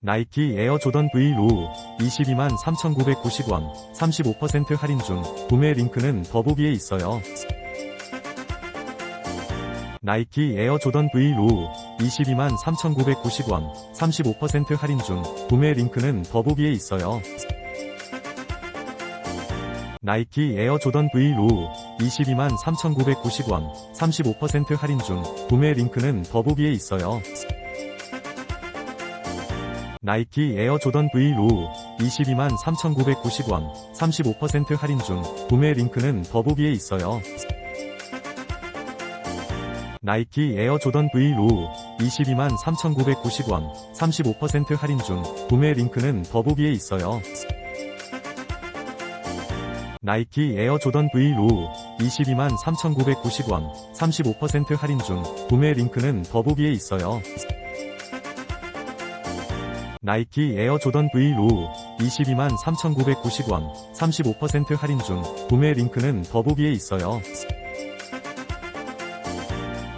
나이키 에어 조던 V 로우 22만 3,990원 35% 할인 중 구매 링크는 더보기에 있어요. 나이키 에어 조던 V 로우 22만 3,990원 35% 할인 중 구매 링크는 더보기에 있어요. 나이키 에어 조던 V 로우 22만 3,990원 35% 할인 중 구매 링크는 더보기에 있어요. 나이키 에어 조던 V 로우 22만 3,990원 35% 할인 중 구매 링크는 더보기에 있어요. 나이키 에어 조던 V 로우 22만 3,990원 35% 할인 중 구매 링크는 더보기에 있어요. 나이키 에어 조던 V 로우 22만 3,990원 35% 할인 중 구매 링크는 더보기에 있어요. 나이키 에어 조던 V 로우 22만 3,990원 35% 할인 중 구매 링크는 더보기에 있어요.